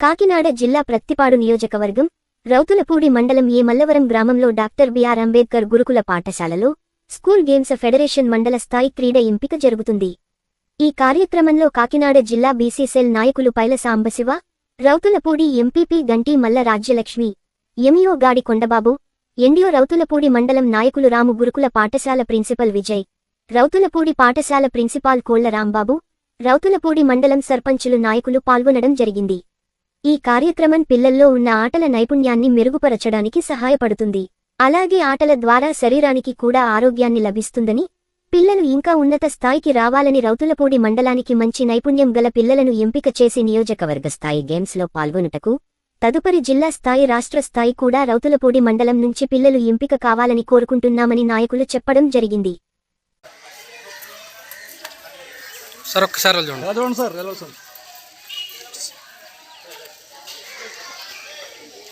కాకినాడ జిల్లా ప్రత్తిపాడు నియోజకవర్గం రౌతులపూడి మండలం ఏ మల్లవరం గ్రామంలో డాక్టర్ బిఆర్ అంబేద్కర్ గురుకుల పాఠశాలలో స్కూల్ గేమ్స్ ఫెడరేషన్ మండల స్థాయి క్రీడ ఎంపిక జరుగుతుంది. ఈ కార్యక్రమంలో కాకినాడ జిల్లా బీసీసెల్ నాయకులు పైల సాంబశివ రౌతులపూడి ఎంపీపీ గంటి మల్ల రాజ్యలక్ష్మి ఎంఈఓ గాడి కొండబాబు ఎండియో రౌతులపూడి మండలం నాయకులు రాము గురుకుల పాఠశాల ప్రిన్సిపల్ విజయ్ రౌతులపూడి పాఠశాల ప్రిన్సిపాల్ కోళ్ళ రాంబాబు రౌతులపూడి మండలం సర్పంచులు నాయకులు పాల్గొనడం జరిగింది. ఈ కార్యక్రమం పిల్లల్లో ఉన్న ఆటల నైపుణ్యాన్ని మెరుగుపరచడానికి సహాయపడుతుంది. అలాగే ఆటల ద్వారా శరీరానికి కూడా ఆరోగ్యాన్ని లభిస్తుందని పిల్లలు ఇంకా ఉన్నత స్థాయికి రావాలని రౌతులపూడి మండలానికి మంచి నైపుణ్యం గల పిల్లలను ఎంపిక చేసి నియోజకవర్గ స్థాయి గేమ్స్లో పాల్గొనుటకు తదుపరి జిల్లా స్థాయి రాష్ట్ర స్థాయి కూడా రౌతులపూడి మండలం నుంచి పిల్లలు ఎంపిక కావాలని కోరుకుంటున్నామని నాయకులు చెప్పడం జరిగింది. సార్ ఒక్కసారి చూడండి సార్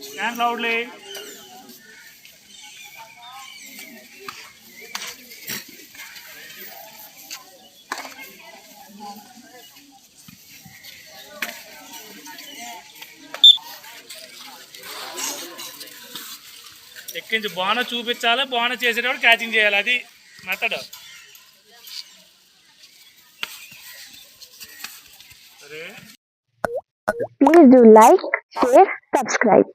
Stand loudly. ఎక్కించి బోన చూపించాలి బోన చేసేటప్పుడు క్యాచింగ్ చేయాలి అది method please do like share subscribe